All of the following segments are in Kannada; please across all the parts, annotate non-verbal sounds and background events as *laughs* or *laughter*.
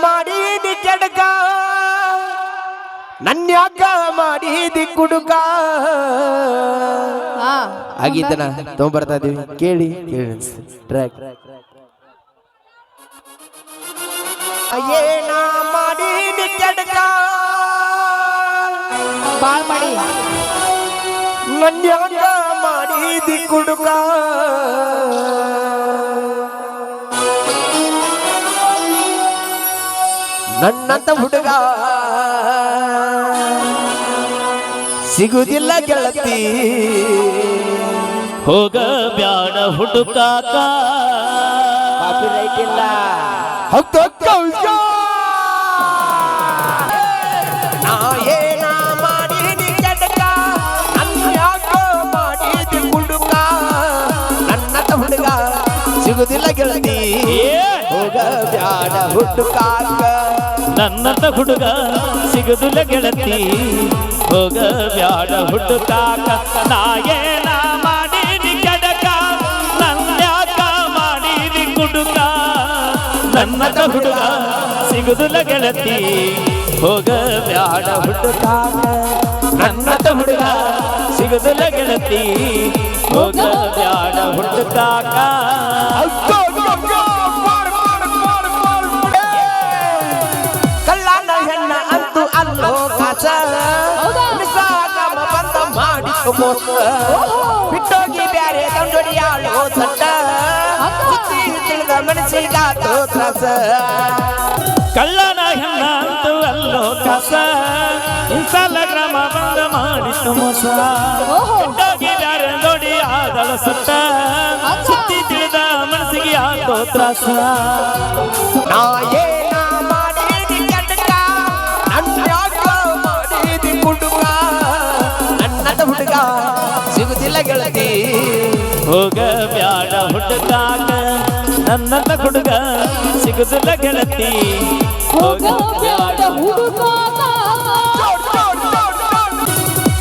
ಮಾಡಿದಿ ಕೆಡಕ. ನನ್ಯಾಕ ಮಾಡಿದಿ ಕುಡುಕ. ಆಗಿದ್ದನ ತಗೊಂಡ್ಬರ್ತಾ ಇದೀವಿ. ಕೇಳಿ ಕೇಳಿ ಟ್ರ್ಯಾಕ್ ಏನ ಮಾಡಿದಿ ಕೆಡಕ. ಬಾಳ್ ಮಾಡಿ. ನನ್ಯಾಕ ಮಾಡಿದಿ ಕುಡುಕ. ನನ್ನಂತ ಹುಡುಗ. ಸಿಗುದಿಲ್ಲ ಗೆಳತಿ. ಹೋಗ ಬ್ಯಾಡ ಹುಡುಕಾಕ ಕಾಪಿರೈಟ್ ಇಲ್ಲ. ನಾ ಏನ ಮಾಡೀನಿ ಕೆಡಕ? ಅನ್ಯಾಕೋ ಮಾಡಿದಿ ಹುಡುಗ ನನ್ನಂತ ಹುಡುಗ ಗೆಳತಿ. ಹೋಗ ಬ್ಯಾಡ ಹುಡುಕಾಕ ನನ್ನಂತ ಹುಡುಗ ಸಿಗುದಿಲ್ಲ ಗೆಳತಿ. ಹೋಗ ಬ್ಯಾಡ ಹುಡುಕಾಕ. ನಾ ಮಾಡಿದಿ ಕೆಡಕ? ನನ್ಯಾಕ ಮಾಡೀನಿ ಕುಡುಕ? ನನ್ನಂತ ಹುಡುಗ ಸಿಗುದಿಲ್ಲ ಗೆಳತಿ. ಹೋಗ ಬ್ಯಾಡ ಹುಡುಕಾಕ. ನನ್ನಂತ ಹುಡುಗ ಸಿಗುದಿಲ್ಲ ಗೆಳತಿ. ಹೋಗ ಬ್ಯಾಡ ಹುಡುಕಾಕ. ಮೋಸ ಬಿಟ್ಟೋಗಿ ಬ್ಯಾರೆ ದಂಡೊಡಿಯಾಳೋ ಸಟ್ಟ ತಿಳಿದ ಮನಸ್ಸಿಗಾತೋ ತ್ರಾಸ. ಕಳ್ಳನ ಹೆಣ್ಣ ಅಂತೂ ಅಲ್ಲೋ ಕಸ. ಇನ್ಸ್ಟಾಗ್ರಾಮ ಬಂದ ಮಾಡಿತು ಮೋಸ. ಓಹೋ. ಕೆಟ್ಟೋಗಿ ಬ್ಯಾರೆ ನೋಡಿ ಆದಳ ಸಟ್ಟ ಸುತ್ತಿ ತಿಳಿದ ಮನಸ್ಸಿಗೆ ಆತೋ ತ್ರಾಸ. ನಾ ಗೆಳತಿ ಹೋಗ ಬ್ಯಾಡ ಹುಡುಕಾಕ ನನ್ನಂತ ಹುಡುಗ ಸಿಗುದಿಲ್ಲ ಗೆಳತಿ ಹೋಗ ಬ್ಯಾಡ ಹುಡುಕಾಕ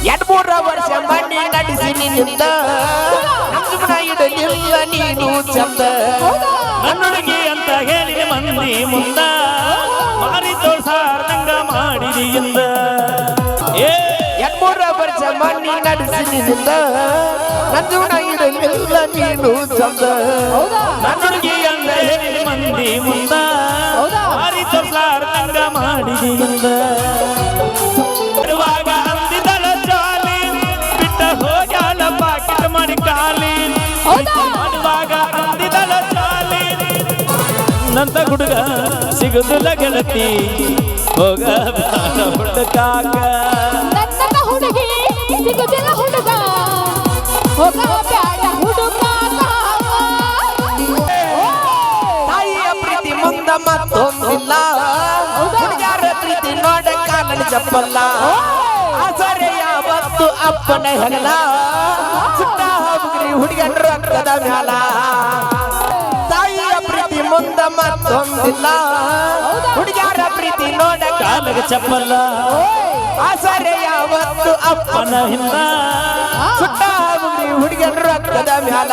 ಎರಡ್ ಮೂರ ವರ್ಷ ಮಣ್ಣಿ ನಡೆಸಿ ನಿನ್ನಿಂದ ನಮ್ಮನ ಇಡಲಿಲ್ಲ ನೀನು ಚಂದ ನನ್ನೊಳಗೆ ಅಂತ ಹೇಳಿದ ಮಂದಿ ಮುಂದ ಮಾರಿ ತೋಳ್ಸಾರ್ದಂಗ ಮಾಡಿದಿ ಇಂದ ಏ ಎರಡ್ ಮೂರ ವರ್ಷ ಮಣ್ಣಿ ನಡೆಸಿ ನಂದು. ನಮ್ಮನ ಇಡಲಿಲ್ಲ ನೀನು ಚಂದ ಹೌದಾ? ನನ್ನೊಳಗೆ ಹೇಳಿ ಮಂದಿ ಮುಂದ. ತೋರ್ಸಾರ್ದಂಗ ಮಾಡಿದಿ ಇಂದ ಬರುವಾಗ ಅಂದಿದಳ ಜಾಲಿ ಬಿಟ್ಟ ಹೋಗ್ಯಾಳ ಪಾಕಿಟ್ ಮಾಡಿ ಕಾಲಿ ಹೌದಾ? ಮಾಡುವಾಗ ಅಂದಿದಳ ಜಾಲಿ ನಂತ ಹುಡುಗ ಸಿಗುದಿಲ್ಲ ಗೆಳತಿ. ಹೋಗ ಹುಡುಗಿ ಸಿಗುದಿಲ್ಲ ಹುಡುಗ ಹೋಗ ಬ್ಯಾಡ ಹುಡುಕಾಕ ತಾಯಿಯ ಪ್ರೀತಿ ಮುಂದ ಮತ್ತೊಂದಿಲ್ಲ ಹುಡುಗಾರ ಪ್ರೀತಿ ನೋಡ ಕಾಲನ ಚಪ್ಪಲ್ಲ ಆಸರೆ ಯಾವತ್ತು ಅಪ್ಪನ ಹೆಗಲ ಸುಟ್ಟ ಹುಡುಗರಿ ಹುಡುಗನ ರಕ್ತದ ಮ್ಯಾಲ ತಾಯಿಯ ಪ್ರೀತಿ ಮುಂದ ಮತ್ತೊಂದಿಲ್ಲ ಹುಡುಗಾರ ಪ್ರೀತಿ ನೋಡ ಕಾಲಗ ಚಪ್ಪಲ್ಲ. ಆಸರೆ ಯಾವತ್ತು ಅಪ್ಪನ ಹಿಂದ? ಸುಟ್ಟ ಹುಡುಗನ ರಕ್ತದ ಮ್ಯಾಲ.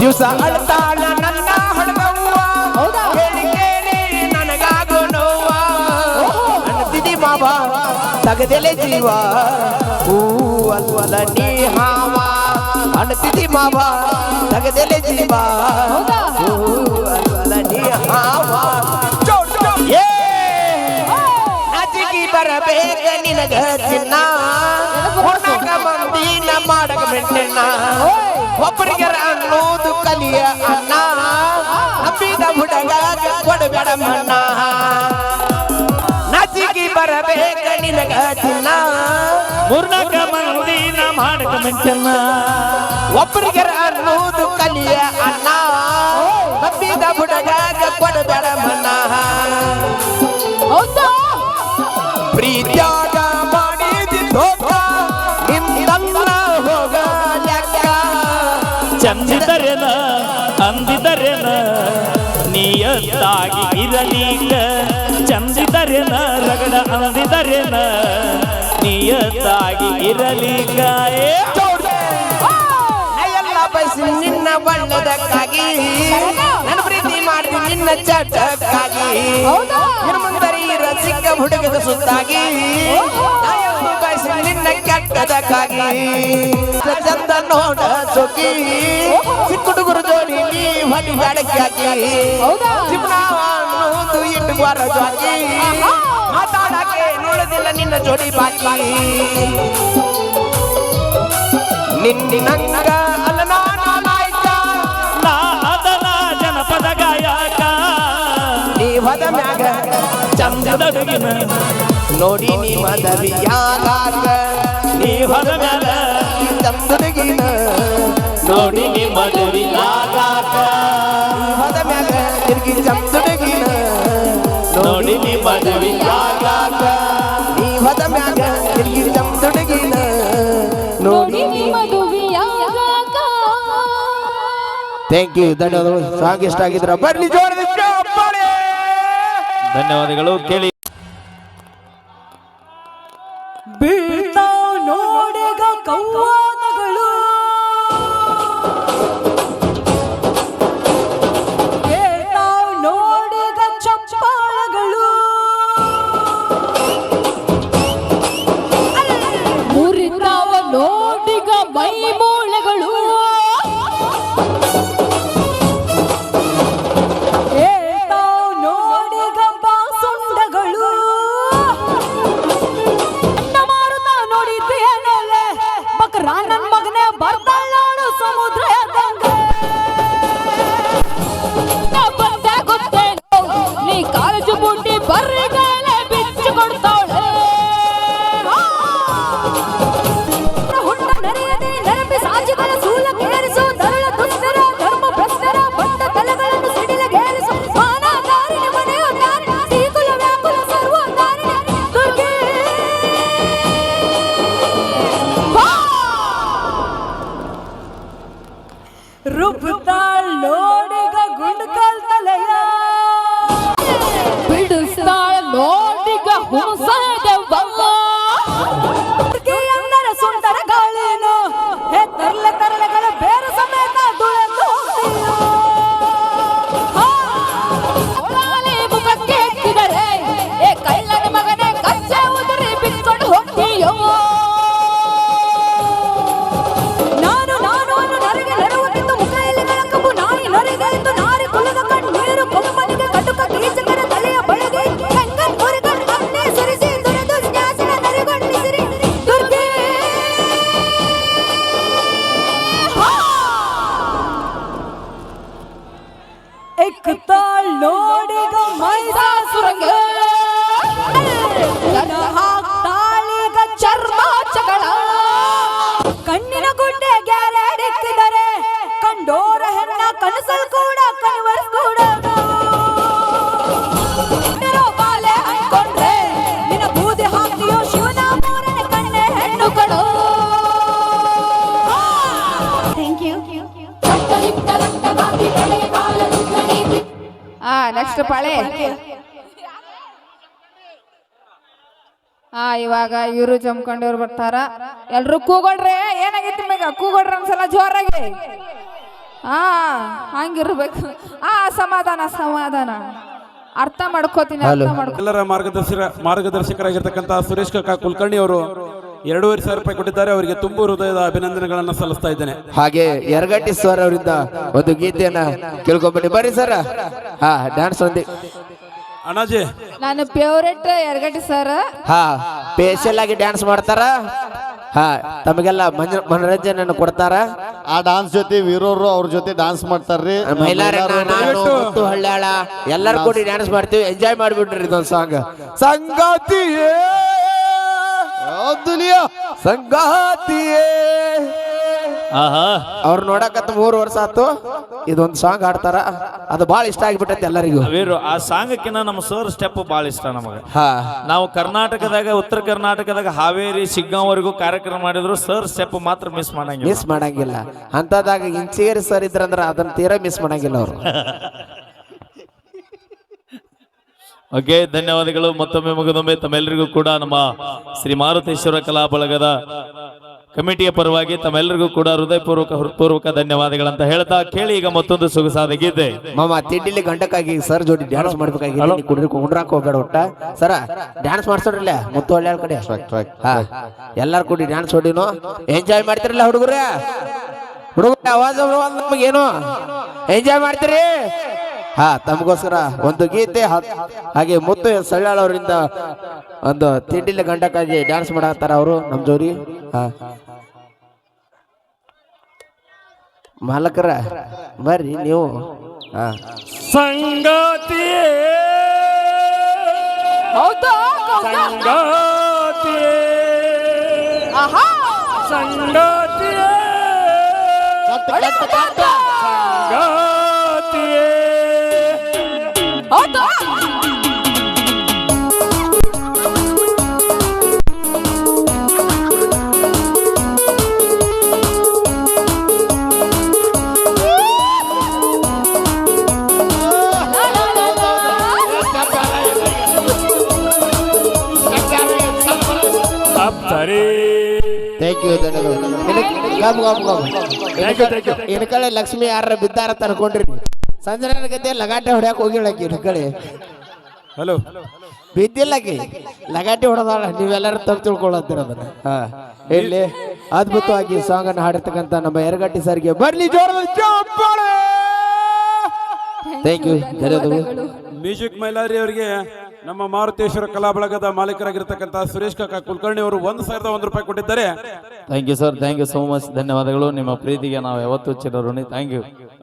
ದಿವಸ ಅಳ್ತಾಳ ನನ್ನ ಹಡಗವ್ವ ಹೌದಾ? ಕೇಳಿ ನನಗಾಗೋ ನೋವ ನನ್ನ ತಿದಿ ಮಾವ ತಗದೆಲೆ ಜೀವ. ಹೂ ಅಲ್ವಲ ನೀ ಹಾವ. ಅಣತಿದಿ ಮಾವ ತಗದೆಲೆ ಜೀವ. ಹೌದಾ? ನಾಚಿಗಿ ಬರಬೇಕ ನಿನಗ ಚಿನ್ನ ಹೊರನಾಗ ಮಂದಿನ ಮಾಡಕ ಬಿಟ್ಟಣ್ಣ ಒಬ್ಬರಿಗರ ಅನ್ನೋದು ಕಲಿಯ ಅಣ್ಣ ನಂಬಿದ ಹುಡುಗ ಕೊಡಬೇಡ ಮಣ್ಣ ನಾಚಿಗಿ ಬರಬೇಕ ನಿನಗ ಚಿನ್ನ ಮೂರ್ನಾಕ ಮಂದಿನ ಮಾಡಕ ಬಿಟ್ಟಣ್ಣ ಒಬ್ಬರಿಗರ ಅನ್ನೋದು ಕಲಿಯ ಅಣ್ಣ ನಂಬಿದ ಹುಡುಗ ಕೊಡಬೇಡ ಹೌದಾ. ಪ್ರೀತ್ಯಾಗ ಮಾಡಿದಿ ನಿಂದಲ್ಲ ಹೋಗ ಲೆಕ್ಕ. ಚಂದಿದರೆನ ಅಂದಿದರೆನ ನಿಯತ್ತಾಗಿ ಇರಲೀಗ ಚಂದಿದರೆನ ರಗಡ ಅಂದಿದರೆನ ನಿಯತ್ತಾಗಿ ಇರಲೀಗ ಬಯಸಿ ನಿನ್ನ ನನ್ನ ಪ್ರೀತಿ ಮಾಡಿದ್ವಿ ನಿನ್ನ ಚಟಕ್ಕಾಗಿ? ಇನ್ನು ಮುಂದರಿ ರಸಿಕ ಹುಡುಗದ ಸುತ್ತಾಗಿ ಬಯಸಿ ನಿನ್ನ ಕೆಟ್ಟದಕ್ಕಾಗಿ. ಚಂದ ನೋಡ ಸೊಕ್ಕಿ ಚಿಕ್ಕ ಹುಡುಗರು ಜೋಡಿ ನೀ ಹೊಡಿ ಹೌದಾ? ಜೀವನವನ್ನು ಇಟ್ಟು ಬರಜಾಗಿ ಮಾತಾಡಕ್ಕೆ ನೋಡೋದಿಲ್ಲ ನಿನ್ನ ಜೋಡಿ ಬಾಕಿ. ನಿನ್ನಿನಂಗ ಹೊದ ಮ್ಯಾಗ ಚಂದದಡುಗಿನ. ನೋಡಿ ನೀ ಮದವಿಯಾಗಾಕ ನೀ ಹೊದ ಮ್ಯಾಲ ಚಂದಗಿನ ನೋಡಿ ನೀ ಮದುವಿಯಾಗಾಕ ಹೊದ ಮ್ಯಾಗ ತಿರುಗಿ ಚಂದಗಿನ ನೋಡಿ ನೀ ಮದುವಿಯಾಗಾಕ ನೀ ಹೊದ ಮ್ಯಾಗ ತಿರುಗಿ ಚಂದಗಿನ ನೋಡಿ ನೀ ಮದುವೆಯಾಗಾಕ ಥ್ಯಾಂಕ್ ಯು ಧನ್ಯವಾದಗಳು. ಸಾಂಗ್ ಇಷ್ಟ ಆಗಿದ್ರ ಬರ್ಲಿ ಚಪ್ಪಾಳೆ. ಧನ್ಯವಾದಗಳು. ಕೇಳಿ ¡Corre! ಪಾಳೆ. ಆ ಇವಾಗ ಇವರು ಜಮ್ಕೊಂಡವ್ರು ಬರ್ತಾರ. ಎಲ್ರು ಕೂಗೋಡ್ರೆ ಏನಾಗೈತಿ ನಿಮಗೆ? ಕೂಗೊಡ್ರಿ ಒಂದ್ಸಲ ಜೋರಾಗಿ. ಹಾ ಹಂಗಿರ್ಬೇಕು. ಆ ಸಮಾಧಾನ ಸಮಾಧಾನ. ಅರ್ಥ ಮಾಡ್ಕೋತೀನಿ ಅರ್ಥ ಮಾಡ್ಕೊ ಎಲ್ಲರ ಮಾರ್ಗದರ್ಶಕ ಮಾರ್ಗದರ್ಶಕರಾಗಿರ್ತಕ್ಕಂಥ ಸುರೇಶ್ ಕಾಕಾ ಕುಲಕರ್ಣಿ ಅವರು ಎರಡೂವರೆ ಸಾವಿರ ರೂಪಾಯಿ ಕೊಟ್ಟಿದ್ದಾರೆ. ಅವರಿಗೆ ತುಂಬು ಹೃದಯದ ಅಭಿನಂದನೆಗಳನ್ನು ಸಲ್ಲಿಸ್ತಾ ಇದ್ದೇನೆ. ಹಾಗೆ ಯರಗಟ್ಟಿ ಸರ್ ಅವರಿಂದ ಒಂದು ಗೀತೆಯನ್ನ ಕೇಳ್ಕೊಂಬನ್ನಿ ಬರ್ರಿ ಸರ್. ಹಾ ಡ್ಯಾನ್ಸ್ ಒಂದಿ. ಅಣ್ಣಾಜಿ. ನಾನು ಫೇವ್ರೆಟ್ ಎರಗಟ್ಟಿ ಸರ್ ಹಾ ಸ್ಪೆಷಲ್ ಆಗಿ ಡ್ಯಾನ್ಸ್ ಮಾಡ್ತಾರ. ಹಾ ತಮಗೆಲ್ಲ ಮನ ಮನರಂಜನೆಯನ್ನು ಕೊಡ್ತಾರ. ಆ ಡಾನ್ಸ್ ಜೊತೆ ವೀರೋರು ಅವ್ರ ಜೊತೆ ಡಾನ್ಸ್ ಮಾಡ್ತಾರ್ರಿ. ಮೈಲಾರ ನಾನು ಮತ್ತು ಹಳ್ಳ್ಯಾಳ ಎಲ್ಲರೂ ಕೂಡಿ ಡ್ಯಾನ್ಸ್ ಮಾಡ್ತೀವಿ. ಎಂಜಾಯ್ ಮಾಡ್ಬಿಡ್ರಿ ಇದೊಂದು ಸಾಂಗ್ ಸಂಗಾತಿಯೇ. ದುನಿಯಾ ಸಂಗಾತಿಯೇ. ಆಹಾ. ಅವ್ರು ನೋಡಕತ್ತ ಮೂರು ವರ್ಷ ಆತು ಇದೊಂದು ಸಾಂಗ್ ಹಾಡ್ತಾರ. ಅದು ಬಹಳ ಇಷ್ಟ ಆಗಿಬಿಟ್ಟೈತೆ ಎಲ್ಲರಿಗೂ. ವೀರು ಆ ಸಾಂಗಕ್ಕಿಂತ ನಮ್ಮ ಸರ್ ಸ್ಟೆಪ್ ಭಾಳ ಇಷ್ಟ ನಮಗೆ. ಹಾ. ನಾವು ಕರ್ನಾಟಕದಾಗ ಉತ್ತರ ಕರ್ನಾಟಕದಾಗ ಹಾವೇರಿ ಸಿಗ್ಗಾಂವರೆಗೂ ಕಾರ್ಯಕ್ರಮ ಮಾಡಿದ್ರು ಸರ್ ಸ್ಟೆಪ್ ಮಾತ್ರ ಮಿಸ್ ಮಾಡಂಗಿಲ್ಲ. ಮಿಸ್ ಮಾಡಂಗಿಲ್ಲ. ಅಂತದಾಗ ಇಂಚೇರಿ ಸರ್ ಇದ್ರಂದ್ರ ಅದನ್ನ ತೀರಾ ಮಿಸ್ ಮಾಡಂಗಿಲ್ಲ ಅವ್ರು. *laughs* ಓಕೆ ಧನ್ಯವಾದಗಳು. ಮತ್ತೊಮ್ಮೆ ಮುಗಿದೊಮ್ಮೆ ತಮ್ಮೆಲ್ಲರಿಗೂ ಕೂಡ ನಮ್ಮ ಶ್ರೀ ಮಾರುತೇಶ್ವರ ಕಲಾ ಬಳಗದ ಕಮಿಟಿಯ ಪರವಾಗಿ ತಮ್ಮೆಲ್ಲರಿಗೂ ಕೂಡ ಹೃದಯಪೂರ್ವಕ ಹೃತ್ಪೂರ್ವಕ ಧನ್ಯವಾದಗಳಂತ ಹೇಳ್ತಾ ಕೇಳಿ ಈಗ ಮತ್ತೊಂದು ಸೊಗಸಾದ ಗೀತೆ. ಮಾಮ ತಿಂಡಿಲಿ ಗಂಟಕ್ಕಾಗಿ ಸರ್ ಜೋಡಿ ಡ್ಯಾನ್ಸ್ ಮಾಡ್ಬೇಕಾಗಿ ಕುಡ್ರಿ ಕುಂಡ್ರಾಕ್ ಹೋಗ್ಬೇಡ ಒಟ್ಟ. ಸರ ಡ್ಯಾನ್ಸ್ ಮಾಡ್ಸೋಡ್ರಲ್ಲ ಮುತ್ತು ಹಳ್ಳಿ ಕಡೆ? ಹಾ. ಎಲ್ಲಾರು ಕೂಡಿ ಡ್ಯಾನ್ಸ್ ಹೊಡಿನು? ಎಂಜಾಯ್ ಮಾಡ್ತಿರಲ್ಲ ಹುಡುಗರ? ಹುಡುಗರ ಅವಾಜ್ ನಮಗೇನು? ಎಂಜಾಯ್ ಮಾಡ್ತೀರಿ? ಹಾ ತಮಗೋಸ್ಕರ ಒಂದು ಗೀತೆ ಹಾಗೆ ಮುತ್ತು ಸಳ್ಳಾಳ್ ಅವರಿಂದ ಒಂದು ತಿಂಡಿಲಿ ಗಂಟಕ್ಕಾಗಿ ಡ್ಯಾನ್ಸ್ ಮಾಡತ್ತಾರ ಅವರು ನಮ್ ಜೋರಿ ಹಾ. ಮಾಲಕರ ಬರ್ರಿ ನೀವು. ಹಾ. ಸಂಗಾತಿ ಸಂಗಾತಿ ಸಂಗಾತಿ ಸಂಗಾತಿಯೇ. ಥ್ಯಾಂಕ್ ಯು ಧನ್ಯವಾದ ಇನ್ಕಳೆ ಲಕ್ಷ್ಮಿ ಯಾರ ಬಿದ್ದಾರ ಅನ್ಕೊಂಡ್ರಿ ಸಂಜೆ ಗದ್ದೆ ಲಗಾಟೆ ಹೊಡ್ಯಾಕ ಹೋಗಿಳಕಿ ಇನ್ಕಳೆ ಹಲೋ ಬಿದ್ದಿಲ್ಲಕ್ಕೆ ಲಗಾಟೆ ಹೊಡೆದಾಳ. ನೀವೆಲ್ಲರೂ ತಪ್ಪು ತಿಳ್ಕೊಳ್ಳತ್ತೀರ ಅದನ್ನ. ಹಾ. ಇಲ್ಲಿ ಅದ್ಭುತವಾಗಿ ಸಾಂಗ್ ಅನ್ನು ಹಾಡಿರ್ತಕ್ಕಂಥ ನಮ್ಮ ಎರಗಟ್ಟಿ ಸರ್ಗೆ ಬರ್ಲಿ ಜೋರ ಚಪ್ಪಾಳೆ ಥ್ಯಾಂಕ್ ಯು ಧನ್ಯವಾದಗಳು. ಮ್ಯೂಸಿಕ್ ಮೈಲಾರಿ ಅವರಿಗೆ ನಮ್ಮ ಮಾರುತೇಶ್ವರ ಕಲಾ ಬಳಗದ ಮಾಲೀಕರಾಗಿರ್ತಕ್ಕಂಥ ಸುರೇಶ್ ಕಾಕಾ ಕುಲಕರ್ಣಿ ಅವರು ಒಂದು ಸಾವಿರದ ಒಂದು ರೂಪಾಯಿ ಕೊಟ್ಟಿದ್ದಾರೆ. Thank you sir thank you so much ಧನ್ಯವಾದಗಳು. ನಿಮ್ಮ ಪ್ರೀತಿಗೆ ನಾವು ಯಾವತ್ತೂ ಚಿರೋ ಥ್ಯಾಂಕ್ ಯು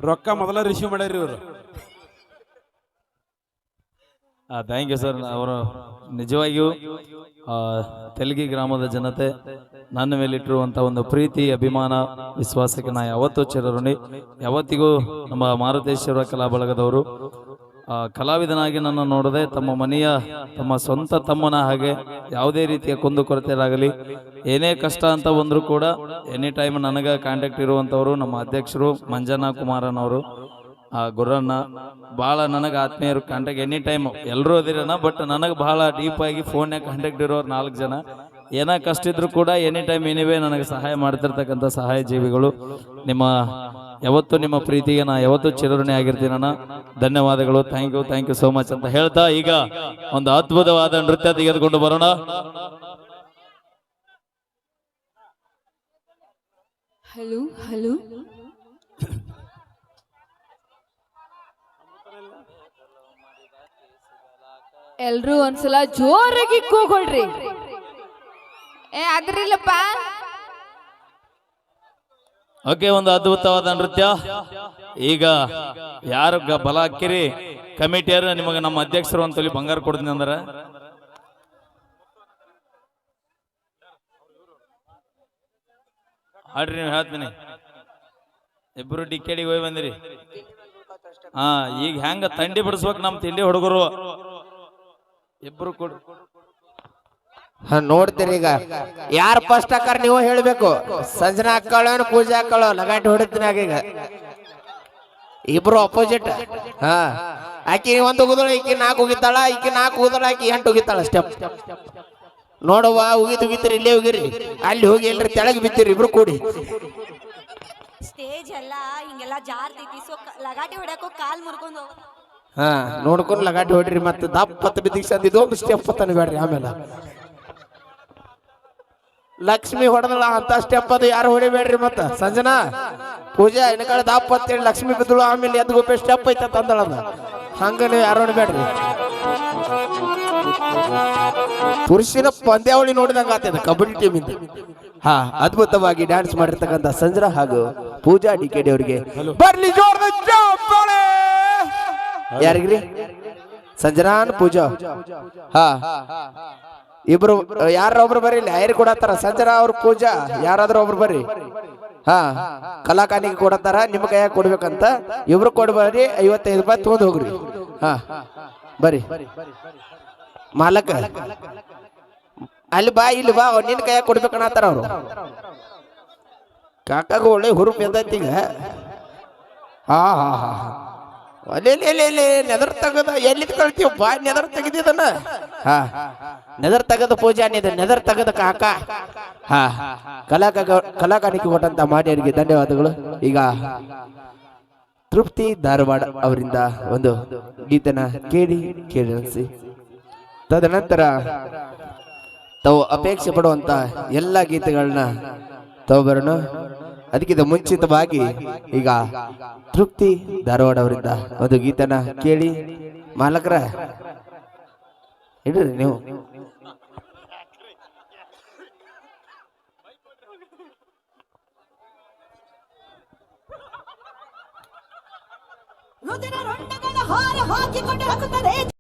ರೊಕ್ಕ ಮೊದಲ ರಿಸೀವ್ ಮಾಡ್ಯಾರಿ ಇವರು. ಥ್ಯಾಂಕ್ ಯು ಸರ್ ಅವರು ನಿಜವಾಗಿಯೂ ತೆಲಗಿ ಗ್ರಾಮದ ಜನತೆ ನನ್ನ ಮೇಲಿಟ್ಟಿರುವಂಥ ಒಂದು ಪ್ರೀತಿ ಅಭಿಮಾನ ವಿಶ್ವಾಸಕ್ಕೆ ನಾ ಯಾವತ್ತೂ ಚಿರಋಣಿ. ಯಾವತ್ತಿಗೂ ನಮ್ಮ ಮಾರುತೇಶ್ವರ ಕಲಾ ಬಳಗದವರು ಕಲಾವಿದನಾಗಿ ನನ್ನ ನೋಡದೆ ತಮ್ಮ ಮನೆಯ, ತಮ್ಮ ಸ್ವಂತ ತಮ್ಮನ ಹಾಗೆ ಯಾವುದೇ ರೀತಿಯ ಕುಂದುಕೊರತೆಯಾಗಲಿ ಏನೇ ಕಷ್ಟ ಅಂತ ಬಂದರೂ ಕೂಡ ಎನಿ ಟೈಮ್ ನನಗೆ ಕಾಂಟ್ಯಾಕ್ಟ್ ಇರುವಂಥವರು, ನಮ್ಮ ಅಧ್ಯಕ್ಷರು ಮಂಜನಾ ಕುಮಾರನವರು, ಆ ಗುರಣ್ಣ, ಭಾಳ ನನಗೆ ಆತ್ಮೀಯರು ಕಾಂಟ್ಯಾಕ್ಟ್ ಎನಿ ಟೈಮ್ ಎಲ್ಲರೂ ಅದಿರೋಣ ಬಟ್ ನನಗೆ ಭಾಳ ಡೀಪ್ ಆಗಿ ಫೋನ್ಯಾಗ ಕಾಂಟ್ಯಾಕ್ಟ್ ಇರೋರು ನಾಲ್ಕು ಜನ. ಏನೇ ಕಷ್ಟ ಇದ್ರು ಕೂಡ ಎನಿ ಟೈಮ್ ಏನಿವೆ ನನಗೆ ಸಹಾಯ ಮಾಡ್ತಿರ್ತಕ್ಕಂಥ ಸಹಾಯ ಜೀವಿಗಳು. ನಿಮ್ಮ ಯಾವತ್ತು ನಿಮ್ಮ ಪ್ರೀತಿಗೆ ನಾ ಯಾವತ್ತು ಚಿರಋಣಿ ಆಗಿರ್ತೀನಣ್ಣ ಧನ್ಯವಾದಗಳು. Thank you thank you so much ಅಂತ ಹೇಳ್ತಾ ಈಗ ಒಂದು ಅದ್ಭುತವಾದ ನೃತ್ಯ ತೆಗೆದುಕೊಂಡು ಬರೋಣ. ಹಲೋ ಹಲೋ ಎಲ್ರೂ ಒಂದ್ಸಲ ಜೋರಾಗಿ ಕೂಗೊಳ್ರಿ. ಏ, ಅದ್ರಿಲ್ಲಪ್ಪ. ಓಕೆ ಒಂದು ಅದ್ಭುತವಾದ ನೃತ್ಯ. ಈಗ ಯಾರು ಬಲ ಹಾಕಿರಿ. ಕಮಿಟಿಯರು ನಿಮಗೆ ನಮ್ಮ ಅಧ್ಯಕ್ಷರು ಅಂತೇಳಿ ಬಂಗಾರ ಕೊಡ್ತೀನಿ ಅಂದ್ರೆ. ಹಾಡ್ರಿ ನೀವು ಹೇಳ್ತೀನಿ. ಇಬ್ರು ಡಿಕೆಡಿಗೆ ಹೋಗಿ ಬಂದಿರಿ. ಹಾ, ಈಗ ಹೆಂಗ ತಂಡಿ ಬಿಡಿಸ್ಬೇಕು ನಮ್ಮ ತಿಂಡಿ ಹುಡುಗರು. ಇಬ್ರು ಕೊಡ್ ಹಾ ನೋಡ್ತೀರಿ ಈಗ. ಯಾರು ಫಸ್ಟ್ ಅಕ್ಕಾರ ನೀವು ಹೇಳ್ಬೇಕು. ಸಂಜನಾ ಅಕ್ಕಳೋ ಪೂಜಾ ಅಕ್ಕಳೋ ಲಗಾಟಿ ಹೊಡಿತೀನಿ ಆಗ ಈಗ. ಇಬ್ರು ಅಪೋಸಿಟ್ ಹಾ. ಆಕಿ ಒಂದು ಉಗಿದಳ ಈಕಿ ನಾಲ್ಕು ಉಗಿತಾಳ ಈಕಿ ನಾಲ್ಕು ಉಗಿದಳ ಆಕಿ ಎಂಟು ಉಗಿತಾಳ ಸ್ಟೆಪ್ ನೋಡುವ ಉಗಿದ್ ಉಗಿತೀರಿ ಇಲ್ಲೇ ಉಗಿರಿ. ಅಲ್ಲಿ ಹೋಗಿ ಎಲ್ರಿ ತೆಳಗ್ ಬಿತ್ತೀರಿ ಇಬ್ರು ಕೂಡಿ. ಸ್ಟೇಜ್ ಎಲ್ಲ ಹಿಂಗೆಲ್ಲ ಜಾರ್ತೈತಿ ಸೊ ಲಗಾಟಿ ಹೊಡ್ಯಾಕೋ ಕಾಲ್ ಮುರ್ಕೊಂಡು ಹಾ ನೋಡ್ಕೊಂಡು ಲಗಾಟಿ ಹೊಡ್ರಿ ಮತ್ತೆ ದಪ್ಪತ್ತ ಬಿದ್ದಿಗೆ ಸಂದಿದ್ದು ಒಂದು ಸ್ಟೆಪ್ ತನ ಬೇಡ್ರಿ ಆಮೇಲೆ. ಲಕ್ಷ್ಮಿ ಹೊಡೆದಳ ಅಂತ ಸ್ಟೆಪ್ ಅದು ಯಾರು ಹೊಡಿಬೇಡ್ರಿ ಮತ್ತ? ಸಂಜನಾ? ಪೂಜಾ ಇನ್ಕಳ ದಪ್ಪ ಅಂತೇಳಿ ಲಕ್ಷ್ಮಿ ಬಿದ್ದಳು, ಆಮೇಲೆ ಎದ್ದು ಗುಪ್ಪೆ ಸ್ಟೆಪ್ ಐತೆ ತಂದಳದ ಹಂಗ ನೀವು ಯಾರು ಹೊಡಿಬೇಡ್ರಿ? ಪುರುಷನ ಪಂದ್ಯಾವಳಿ ನೋಡಿದಂಗ ಆತದ ಕಬಡ್ಡಿ ಟೀಮ್ ಇಂದ? ಹಾ, ಅದ್ಭುತವಾಗಿ ಡ್ಯಾನ್ಸ್ ಮಾಡಿರ್ತಕ್ಕಂಥ ಸಂಜನಾ ಹಾಗೂ ಪೂಜಾ ಡಿ ಕೆ ಡಿ ಅವರಿಗೆ. ಬರ್ಲಿ ಯಾರಿಗ್ರಿ? ಸಂಜನಾನ್, ಪೂಜಾ? ಹಾ. ಇಬ್ರು ಯಾರ ಒಬ್ರು ಬರ್ರಿ ಯಾರು ಕೊಡತ್ತಾರ ಸಂಜನ ಅವ್ರ ಪೂಜಾ, ಯಾರಾದ್ರೂ ಒಬ್ರು ಬರ್ರಿ? ಹಾ, ಕಲಾಕಾನಿಗೆ ಕೊಡತ್ತಾರ, ನಿಮ್ಮ ಕೈಯಾಗ ಕೊಡ್ಬೇಕಂತ. ಇಬ್ರು ಕೊಡ್ಬರ್ರಿ ಐವತ್ತೈದು ರೂಪಾಯಿ ತಗೊಂಡ್ ಹೋಗ್ರಿ. ಹಾ, ಬರ್ರಿ. ಮಾಲಕ, ಅಲ್ಲಿ ಬಾ, ಇಲ್ಲಿ ಬಾ ನಿನ್ ಕೈಯಾಗ ಕೊಡ್ಬೇಕನ್ನತ್ತಾರ ಅವ್ರು. ಕಾಕಾಗ ಒಳ್ಳೆ ಹುರುಪ್ ಎದ್ದೈತಿ ಈಗ? ಹಾ ಹಾ ಹಾ. ನೆದರ್ ತೆಗದ ಎಲ್ಲಿ ಕಳ್ತೀವಿ ಬಾ, ನೆದರ್ ತೆಗೆದಿದನ ಹಾ, ನೆದರ್ ತೆಗದ ನೀ ನೆದರ್ ತೆಗದ ಕಾಕ. ಹಾ, ಕಲಾಕ ಕಲಾಕಾಣಿಕೆ ಕೊಟ್ಟಂತ ಮಾನ್ಯರಿಗೆ ಧನ್ಯವಾದಗಳು. ಈಗ ತೃಪ್ತಿ ಧಾರವಾಡ ಅವರಿಂದ ಒಂದು ಗೀತನ ಕೇಳಿ ಕೇಳಿಸಿ ತದನಂತರ ತಾವು ಅಪೇಕ್ಷೆ ಪಡುವಂತ ಎಲ್ಲ ಗೀತೆಗಳನ್ನ ತಾವು ಬರೋಣ. ಅದಕ್ಕಿಂತ ಮುಂಚಿತವಾಗಿ ಈಗ ತೃಪ್ತಿ ಧಾರವಾಡ ಅವರಿಂದ ಒಂದು ಗೀತನ ಕೇಳಿ. ಮಾಲಕರ, ಇಡ್ರಿ ನೀವು. ಹಾರ ಹಾಕಿಕೊಂಡು ಹಾಕುತ್ತದೆ.